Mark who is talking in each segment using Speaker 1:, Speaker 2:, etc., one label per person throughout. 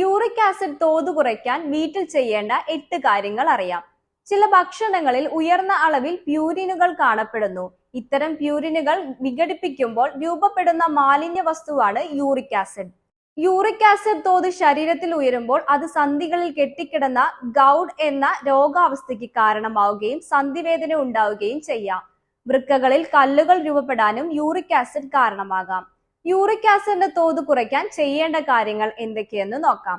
Speaker 1: Uric acid തോത് കുറയ്ക്കാൻ വീട്ടിൽ ചെയ്യേണ്ട എട്ട് കാര്യങ്ങൾ അറിയാം. ചില ഭക്ഷണങ്ങളിൽ ഉയർന്ന അളവിൽ പ്യൂരിനുകൾ കാണപ്പെടുന്നു. ഇത്തരം പ്യൂരിനുകൾ വിഘടിപ്പിക്കുമ്പോൾ രൂപപ്പെടുന്ന മാലിന്യ വസ്തുവാണ് യൂറിക് ആസിഡ്. യൂറിക് ആസിഡ് തോത് ശരീരത്തിൽ ഉയരുമ്പോൾ അത് സന്ധികളിൽ കെട്ടിക്കിടന്ന ഗൗഡ് എന്ന രോഗാവസ്ഥയ്ക്ക് കാരണമാവുകയും സന്ധിവേദന ഉണ്ടാവുകയും ചെയ്യാം. വൃക്കകളിൽ കല്ലുകൾ രൂപപ്പെടാനും യൂറിക് ആസിഡ് കാരണമാകാം. യൂറിക് ആസിഡിന്റെ തോത് കുറയ്ക്കാൻ ചെയ്യേണ്ട കാര്യങ്ങൾ എന്തൊക്കെയെന്ന് നോക്കാം.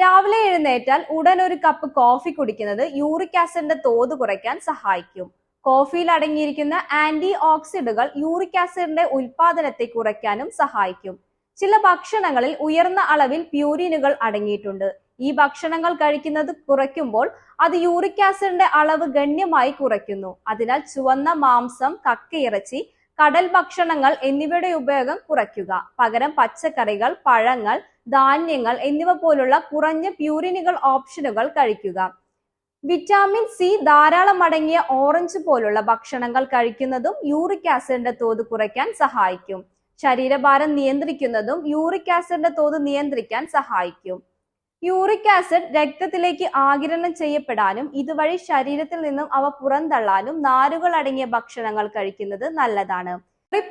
Speaker 1: രാവിലെ എഴുന്നേറ്റാൽ ഉടൻ ഒരു കപ്പ് കോഫി കുടിക്കുന്നത് യൂറിക് ആസിഡിന്റെ തോത് കുറയ്ക്കാൻ സഹായിക്കും. കോഫിയിൽ അടങ്ങിയിരിക്കുന്ന ആന്റി ഓക്സിഡുകൾ യൂറിക് ആസിഡിന്റെ ഉൽപാദനത്തെ കുറയ്ക്കാനും സഹായിക്കും. ചില ഭക്ഷണങ്ങളിൽ ഉയർന്ന അളവിൽ പ്യൂരിനുകൾ അടങ്ങിയിട്ടുണ്ട്. ഈ ഭക്ഷണങ്ങൾ കഴിക്കുന്നത് കുറയ്ക്കുമ്പോൾ അത് യൂറിക് ആസിഡിന്റെ അളവ് ഗണ്യമായി കുറയ്ക്കുന്നു. അതിനാൽ ചുവന്ന മാംസം കക്കയിറച്ചി കടൽ ഭക്ഷണങ്ങൾ എന്നിവയുടെ ഉപയോഗം കുറയ്ക്കുക. പകരം പച്ചക്കറികൾ പഴങ്ങൾ ധാന്യങ്ങൾ എന്നിവ പോലുള്ള കുറഞ്ഞ പ്യൂരിനുകൾ ഓപ്ഷനുകൾ കഴിക്കുക. വിറ്റാമിൻ സി ധാരാളം അടങ്ങിയ ഓറഞ്ച് പോലുള്ള ഭക്ഷണങ്ങൾ കഴിക്കുന്നതും യൂറിക് ആസിഡിന്റെ തോത് കുറയ്ക്കാൻ സഹായിക്കും. ശരീരഭാരം നിയന്ത്രിക്കുന്നതും യൂറിക് ആസിഡിന്റെ തോത് നിയന്ത്രിക്കാൻ സഹായിക്കും. യൂറിക് ആസിഡ് രക്തത്തിലേക്ക് ആകിരണം ചെയ്യപ്പെടാനും ഇതുവഴി ശരീരത്തിൽ നിന്നും അവ പുറന്തള്ളാനും നാരുകൾ അടങ്ങിയ ഭക്ഷണങ്ങൾ കഴിക്കുന്നത് നല്ലതാണ്.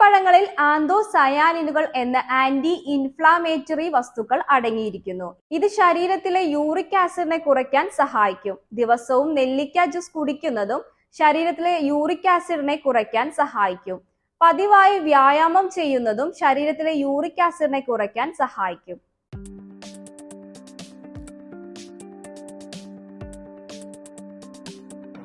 Speaker 1: പഴങ്ങളിൽ ആന്തോസയാനിനുകൾ എന്ന ആന്റി ഇൻഫ്ലാമേറ്ററി വസ്തുക്കൾ അടങ്ങിയിരിക്കുന്നു. ഇത് ശരീരത്തിലെ യൂറിക് ആസിഡിനെ കുറയ്ക്കാൻ സഹായിക്കും. ദിവസവും നെല്ലിക്ക ജ്യൂസ് കുടിക്കുന്നതും ശരീരത്തിലെ യൂറിക് ആസിഡിനെ കുറയ്ക്കാൻ സഹായിക്കും. പതിവായി വ്യായാമം ചെയ്യുന്നതും ശരീരത്തിലെ യൂറിക് ആസിഡിനെ കുറയ്ക്കാൻ സഹായിക്കും.